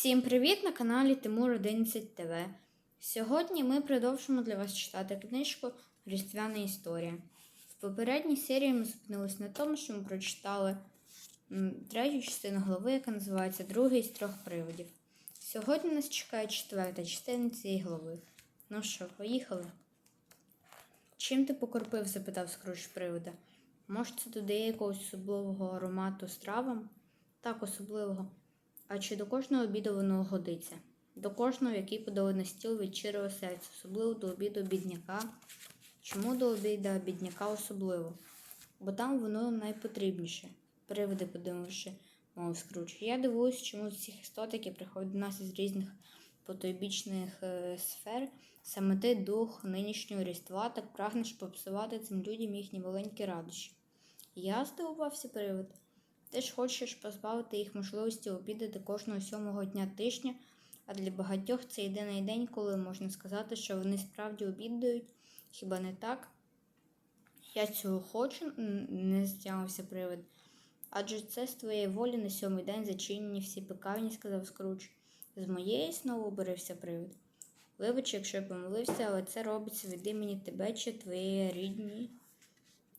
Всім привіт на каналі Тимур 11 ТВ. Сьогодні ми продовжимо для вас читати книжку Різдвяна історія. В попередній серії ми зупинились на тому, що ми прочитали третю частину глави, яка називається Другий з трьох приводів. Сьогодні нас чекає четверта частина цієї глави. Ну що, поїхали? Чим ти покропив? запитав Скрудж привода. Може, це додає якогось особливого аромату стравам? Так, особливого. А чи до кожного обіду воно годиться? До кожного, який подали на стіл від щирого серця, особливо до обіду бідняка. Чому до обіду бідняка особливо? Бо там воно найпотрібніше. Приводи, подививши, мов Скруч. Я дивуюсь, чому з цих істот, які приходять до нас із різних потойбічних е, сфер, саме ти дух нинішнього різдва так прагнеш попсувати цим людям їхні маленькі радощі. Я здивувався привид. Ти ж хочеш позбавити їх можливості обідати кожного сьомого дня тижня, а для багатьох це єдиний день, коли можна сказати, що вони справді обідають, хіба не так? Я цього хочу, не стягнувся привид. Адже це з твоєї волі на сьомий день зачинені всі пекарні, сказав Скруч. З моєї знову обурився привид. Вибач, якщо я помилився, але це робиться від імені тебе чи твоєї рідні.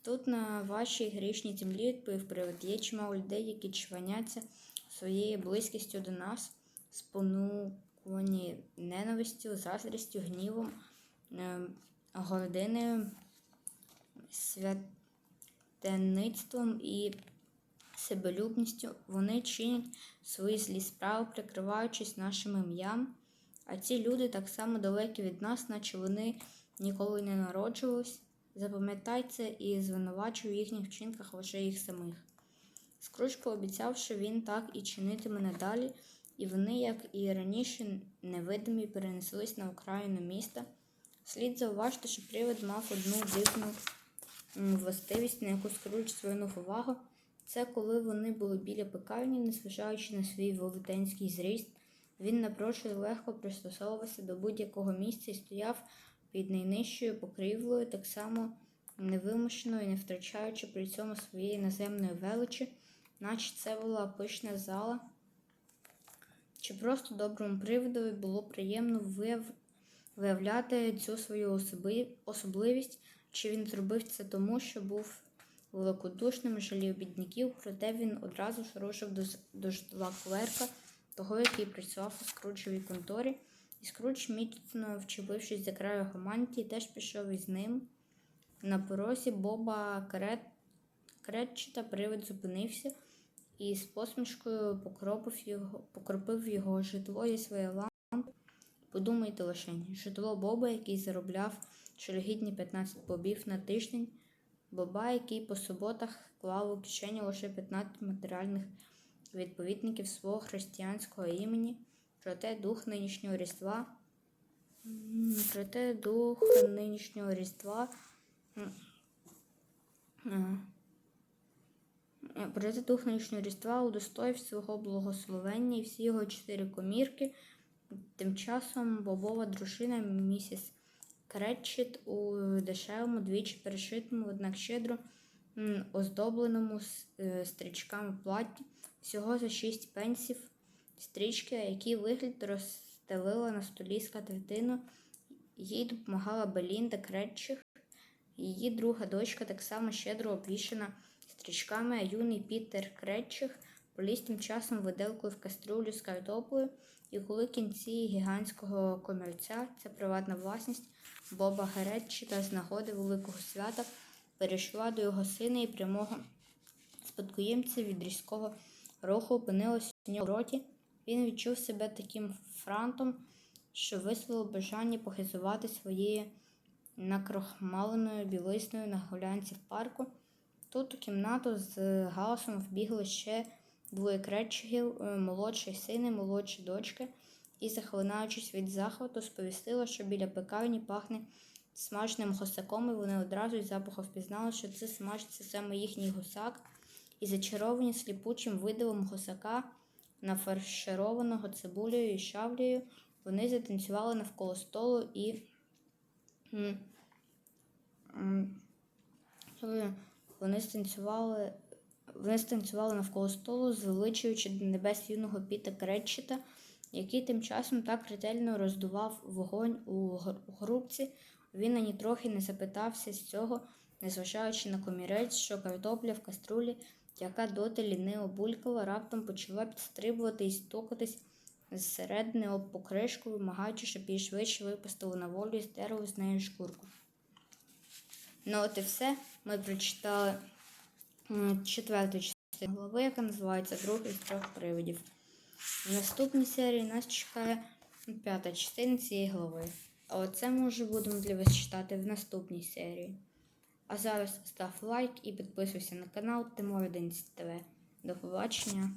Тут на вашій грішній землі, відповів привид, є чимало людей, які чваняться своєю близькістю до нас, спонукувані ненавистю, заздрістю, гнівом, е, гординою, святеництвом і себелюбністю. Вони чинять свої злі справи, прикриваючись нашим ім'ям. А ці люди так само далекі від нас, наче вони ніколи не народжувались. Запам'ятай це і звинувачуй у їхніх вчинках лише їх самих. Скруч пообіцяв, що він так і чинитиме надалі, і вони, як і раніше, невидимі перенеслись на окраїну міста. Слід зауважити, що привид мав одну дивну властивість, на яку Скруч звернув увагу. Це коли вони були біля пекарні, незважаючи на свій велетенський зріст, він напрочуд легко пристосовувався до будь-якого місця і стояв під найнижчою покрівлею, так само невимушено і не втрачаючи при цьому своєї наземної величі, наче це була пишна зала. Чи просто доброму привидові було приємно вияв... виявляти цю свою особливість, чи він зробив це тому, що був великодушним, жалів бідняків, проте він одразу ж рушив до, до житла клерка, того, який працював у скруджевій конторі. І Скрудж, міцно вчепившись за краю його мантії, теж пішов із ним. На порозі Боба Крет... Кретчета привид зупинився і з посмішкою покропив його, покропив його житло зі своєї лампи. Подумайте лише, житло Боба, який заробляв жалюгідні 15 бобів на тиждень, Боба, який по суботах клав у кишені лише 15 матеріальних відповідників свого християнського імені. Проте дух нинішнього різдва. Проте дух нинішнього різдва. е, е, Проте дух нинішнього різдва удостоїв свого благословення і всі його чотири комірки. Тим часом бобова дружина місіс Кретчет у дешевому, двічі перешитому, однак щедро оздобленому е, стрічками платі, всього за шість пенсів стрічки, які вигляд розстелила на столі скатертину. Їй допомагала Белінда Кретчих. Її друга дочка так само щедро обвішана стрічками, а юний Пітер Кретчих поліз тим часом виделкою в кастрюлю з картоплею, і коли кінці гігантського комірця, це приватна власність Боба Геретчита з нагоди великого свята, перейшла до його сина і прямого спадкоємця від різкого руху опинилась у нього в роті. Він відчув себе таким франтом, що висловив бажання похизувати своєю накрохмаленою білисною на гулянці в парку. Тут у кімнату з галасом вбігли ще двоє кречгів, е, молодший син і молодші дочки, і, захлинаючись від захвату, сповістила, що біля пекарні пахне смаженим гусаком, і вони одразу із запаху впізнали, що це смажиться саме їхній гусак, і зачаровані сліпучим видивом гусака, нафаршированого цибулею і шавлею, вони затанцювали навколо столу і. Вони станцювали, вони станцювали навколо столу, звеличуючи до небес юного Піта Кретчета, який тим часом так ретельно роздував вогонь у грубці, він ані трохи не запитався з цього, незважаючи на комірець, що картопля в каструлі, яка доти ліниво булькала, раптом почала підстрибувати і стукатись зсередини об покришку, вимагаючи, щоб її швидше випустили на волю і стерли з неї шкурку. Ну от і все. Ми прочитали четверту частину глави, яка називається Другий з трьох привидів. В наступній серії нас чекає п'ята частина цієї глави. А оце ми вже будемо для вас читати в наступній серії. А зараз став лайк і підписуйся на канал Тимур 11 ТВ. До побачення!